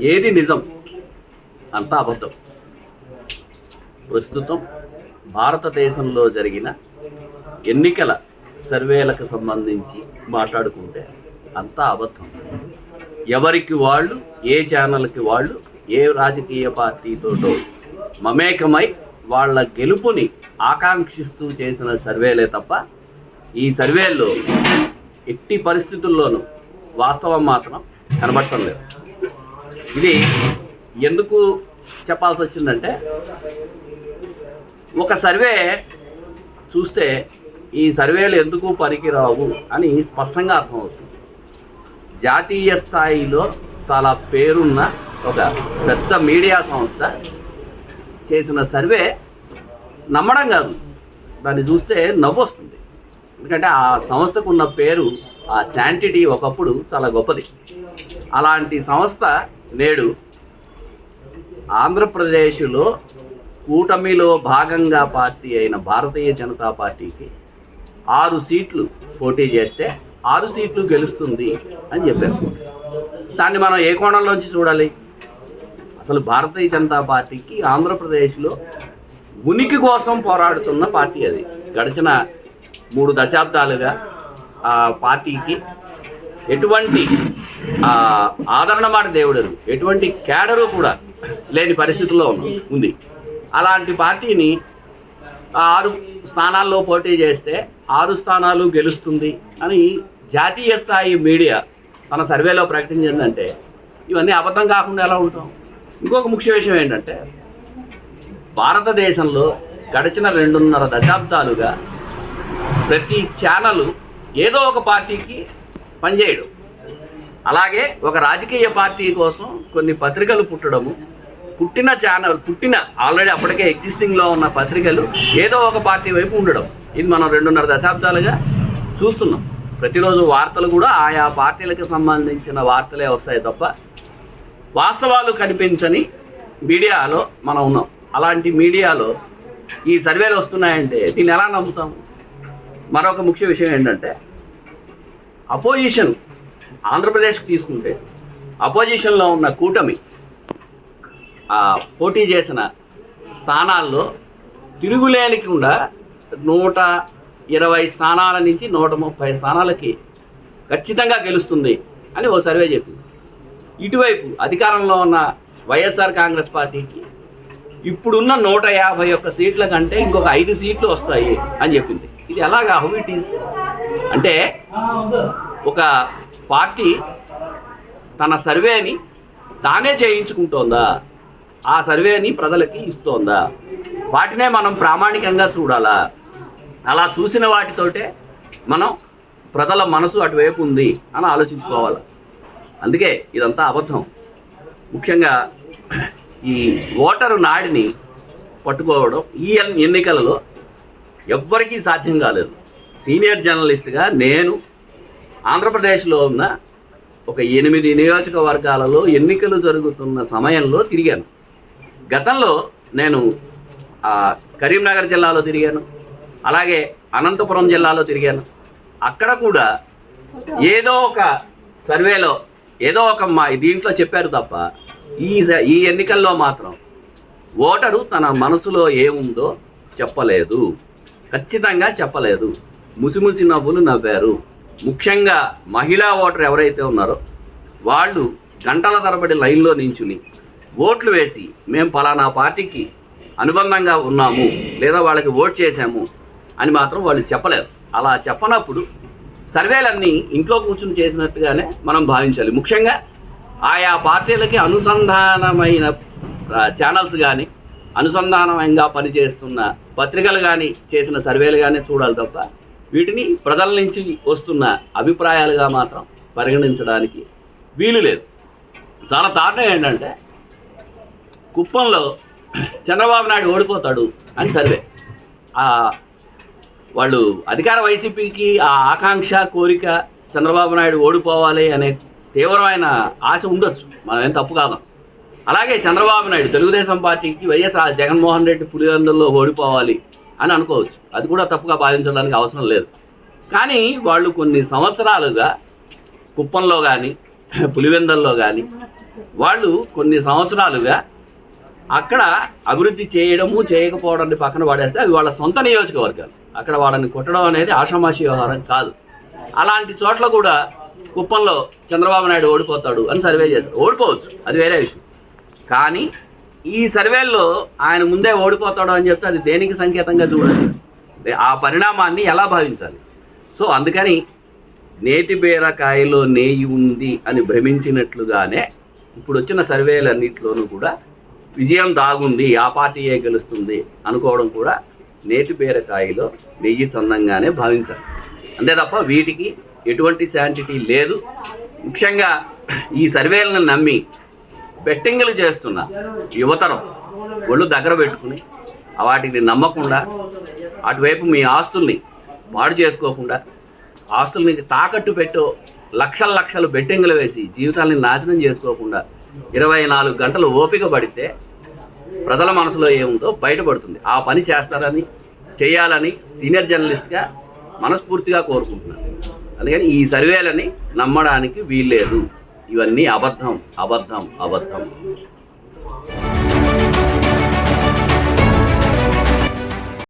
ఏది నిజం? అంతా అబద్ధం. ప్రస్తుతం భారతదేశంలో జరిగిన ఎన్నికల సర్వేలకు సంబంధించి మాట్లాడుకుంటే అంతా అబద్ధం. ఎవరికి వాళ్ళు ఏ ఛానల్కి వాళ్ళు ఏ రాజకీయ పార్టీతోటో మమేకమై వాళ్ళ గెలుపుని ఆకాంక్షిస్తూ చేసిన సర్వేలే తప్ప ఈ సర్వేల్లో ఎట్టి పరిస్థితుల్లోనూ వాస్తవం మాత్రం కనబడటం లేదు. ఇది ఎందుకు చెప్పాల్సి వచ్చిందంటే ఒక సర్వే చూస్తే ఈ సర్వేలు ఎందుకు పనికిరావు అని స్పష్టంగా అర్థమవుతుంది. జాతీయ స్థాయిలో చాలా పేరున్న ఒక పెద్ద మీడియా సంస్థ చేసిన సర్వే నమ్మడం కాదు. దాన్ని చూస్తే నవ్వు వస్తుంది. ఎందుకంటే ఆ సంస్థకు ఉన్న పేరు ఆ శాంటిటీ ఒకప్పుడు చాలా గొప్పది. అలాంటి సంస్థ నేడు ఆంధ్రప్రదేశ్లో కూటమిలో భాగంగా పార్టీ అయిన భారతీయ జనతా పార్టీకి ఆరు సీట్లు పోటీ చేస్తే ఆరు సీట్లు గెలుస్తుంది అని చెప్పారు. దాన్ని మనం ఏ కోణంలోంచి చూడాలి? అసలు భారతీయ జనతా పార్టీకి ఆంధ్రప్రదేశ్లో ఉనికి కోసం పోరాడుతున్న పార్టీ అది. గడిచిన మూడు దశాబ్దాలుగా ఆ పార్టీకి ఎటువంటి ఆ, ఆదరణ మాట దేవుడు ఎటువంటి కేడరు కూడా లేని పరిస్థితుల్లో ఉంది. అలాంటి పార్టీని ఆరు స్థానాల్లో పోటీ చేస్తే ఆరు స్థానాలు గెలుస్తుంది అని జాతీయ స్థాయి మీడియా తన సర్వేలో ప్రకటించిందంటే ఇవన్నీ అబద్ధం కాకుండా ఎలా ఉంటాం? ఇంకొక ముఖ్య విషయం ఏంటంటే భారతదేశంలో గడిచిన రెండున్నర దశాబ్దాలుగా ప్రతి ఛానల్ ఏదో ఒక పార్టీకి పనిచేయడం. అలాగే ఒక రాజకీయ పార్టీ కోసం కొన్ని పత్రికలు పుట్టడము పుట్టిన ఛానల్ పుట్టిన ఆల్రెడీ అప్పటికే ఎగ్జిస్టింగ్లో ఉన్న పత్రికలు ఏదో ఒక పార్టీ వైపు ఉండడం. ఇది మనం రెండున్నర దశాబ్దాలుగా చూస్తున్నాం. ప్రతిరోజు వార్తలు కూడా ఆయా పార్టీలకు సంబంధించిన వార్తలే వస్తాయి తప్ప వాస్తవాలు కనిపించని మీడియాలో మనం ఉన్నాం. అలాంటి మీడియాలో ఈ సర్వేలు వస్తున్నాయంటే దీన్ని ఎలా నమ్ముతాం? మరొక ముఖ్య విషయం ఏంటంటే అపోజిషన్ ఆంధ్రప్రదేశ్కి తీసుకుంటే అపోజిషన్లో ఉన్న కూటమి ఆ, పోటీ చేసిన స్థానాల్లో తిరుగులేనికుండా నూట ఇరవై స్థానాల నుంచి నూట ముప్పై స్థానాలకి ఖచ్చితంగా గెలుస్తుంది అని ఓ సర్వే చెప్పింది. ఇటువైపు అధికారంలో ఉన్న వైఎస్ఆర్ కాంగ్రెస్ పార్టీకి ఇప్పుడున్న నూట యాభై ఒక్క సీట్ల కంటే ఇంకొక ఐదు సీట్లు వస్తాయి అని చెప్పింది. ఇది ఎలాగా హౌ ఇట్ ఈస్? అంటే ఒక పార్టీ తన సర్వేని తానే చేయించుకుంటోందా? ఆ సర్వేని ప్రజలకి ఇస్తోందా? వాటినే మనం ప్రామాణికంగా చూడాలా? అలా చూసిన వాటితోటే మనం ప్రజల మనసు అటువైపు ఉంది అని ఆలోచించుకోవాలి. అందుకే ఇదంతా అబద్ధం. ముఖ్యంగా ఈ ఓటరు నాడిని పట్టుకోవడం ఈ ఎన్నికలలో ఎవ్వరికీ సాధ్యం కాలేదు. సీనియర్ జర్నలిస్ట్గా నేను ఆంధ్రప్రదేశ్లో ఉన్న ఒక ఎనిమిది నియోజకవర్గాలలో ఎన్నికలు జరుగుతున్న సమయంలో తిరిగాను. గతంలో నేను కరీంనగర్ జిల్లాలో తిరిగాను. అలాగే అనంతపురం జిల్లాలో తిరిగాను. అక్కడ కూడా ఏదో ఒక సర్వేలో ఏదో ఒక మా దీంట్లో చెప్పారు తప్ప ఈ స- ఈ ఎన్నికల్లో మాత్రం ఓటరు తన మనసులో ఏముందో చెప్పలేదు. ఖచ్చితంగా చెప్పలేదు. ముసిముసి నవ్వులు నవ్వారు. ముఖ్యంగా మహిళా ఓటర్ ఎవరైతే ఉన్నారో వాళ్ళు గంటల తరబడి లైన్లో నించుని ఓట్లు వేసి మేము పలానా పార్టీకి అనుబంధంగా ఉన్నాము లేదా వాళ్ళకి ఓట్ చేశాము అని మాత్రం వాళ్ళు చెప్పలేరు. అలా చెప్పనప్పుడు సర్వేలన్నీ ఇంట్లో కూర్చుని చేసినట్టుగానే మనం భావించాలి. ముఖ్యంగా ఆయా పార్టీలకి అనుసంధానమైన ఛానల్స్ కానీ అనుసంధానంగా పనిచేస్తున్న పత్రికలు కానీ చేసిన సర్వేలు కానీ చూడాలి తప్ప వీటిని ప్రజల నుంచి వస్తున్న అభిప్రాయాలుగా మాత్రం పరిగణించడానికి వీలు లేదు. చాలా దారుణం ఏంటంటే కుప్పంలో చంద్రబాబు నాయుడు ఓడిపోతాడు అని సర్వే. ఆ, వాళ్ళు అధికార వైసీపీకి ఆ ఆకాంక్ష కోరిక చంద్రబాబు నాయుడు ఓడిపోవాలి అనే తీవ్రమైన ఆశ ఉండొచ్చు. మనం ఏం తప్పు కాదు. అలాగే చంద్రబాబు నాయుడు తెలుగుదేశం పార్టీకి వైఎస్ జగన్మోహన్ రెడ్డి పులివెందుల్లో ఓడిపోవాలి అని అనుకోవచ్చు. అది కూడా తప్పుగా భావించడానికి అవసరం లేదు. కానీ వాళ్ళు కొన్ని సంవత్సరాలుగా కుప్పంలో కానీ పులివెందల్లో కానీ వాళ్ళు కొన్ని సంవత్సరాలుగా అక్కడ అభివృద్ధి చేయడము చేయకపోవడాన్ని పక్కన పడేస్తే అవి వాళ్ళ సొంత నియోజకవర్గాలు. అక్కడ వాళ్ళని కొట్టడం అనేది ఆషామాషి వ్యవహారం కాదు. అలాంటి చోట్ల కూడా కుప్పంలో చంద్రబాబు నాయుడు ఓడిపోతాడు అని సర్వే చేశారు ఓడిపోవచ్చు. అది వేరే విషయం. కానీ ఈ సర్వేల్లో ఆయన ముందే ఓడిపోతాడు అని చెప్తే అది దేనికి సంకేతంగా చూడాలి? ఆ పరిణామాన్ని ఎలా భావించాలి? సో అందుకని నేతి బీరకాయలో నేయి ఉంది అని భ్రమించినట్లుగానే ఇప్పుడు వచ్చిన సర్వేలన్నింటిలోనూ కూడా విజయం దాగుంది ఆ పార్టీయే గెలుస్తుంది అనుకోవడం కూడా నేతి బీరకాయలో నెయ్యి చందంగానే భావించాలి. అంతే తప్ప వీటికి ఎటువంటి శాంటిటీ లేదు. ముఖ్యంగా ఈ సర్వేలను నమ్మి బెట్టింగ్లు చేస్తున్న యువతరం ఒళ్ళు దగ్గర పెట్టుకుని వాటిని నమ్మకుండా అటువైపు మీ ఆస్తుల్ని పాడు చేసుకోకుండా ఆస్తుల్ని తాకట్టు పెట్టో లక్షల లక్షలు బెట్టింగ్లు వేసి జీవితాన్ని నాశనం చేసుకోకుండా ఇరవై నాలుగు గంటలు ఓపిక పడితే ప్రజల మనసులో ఏముందో బయటపడుతుంది. ఆ పని చేస్తారని చేయాలని సీనియర్ జర్నలిస్ట్గా మనస్ఫూర్తిగా కోరుకుంటున్నాను. అందుకని ఈ సర్వేలని నమ్మడానికి వీల్లేదు. ఇవన్నీ అబద్ధం అబద్ధం అబద్ధం.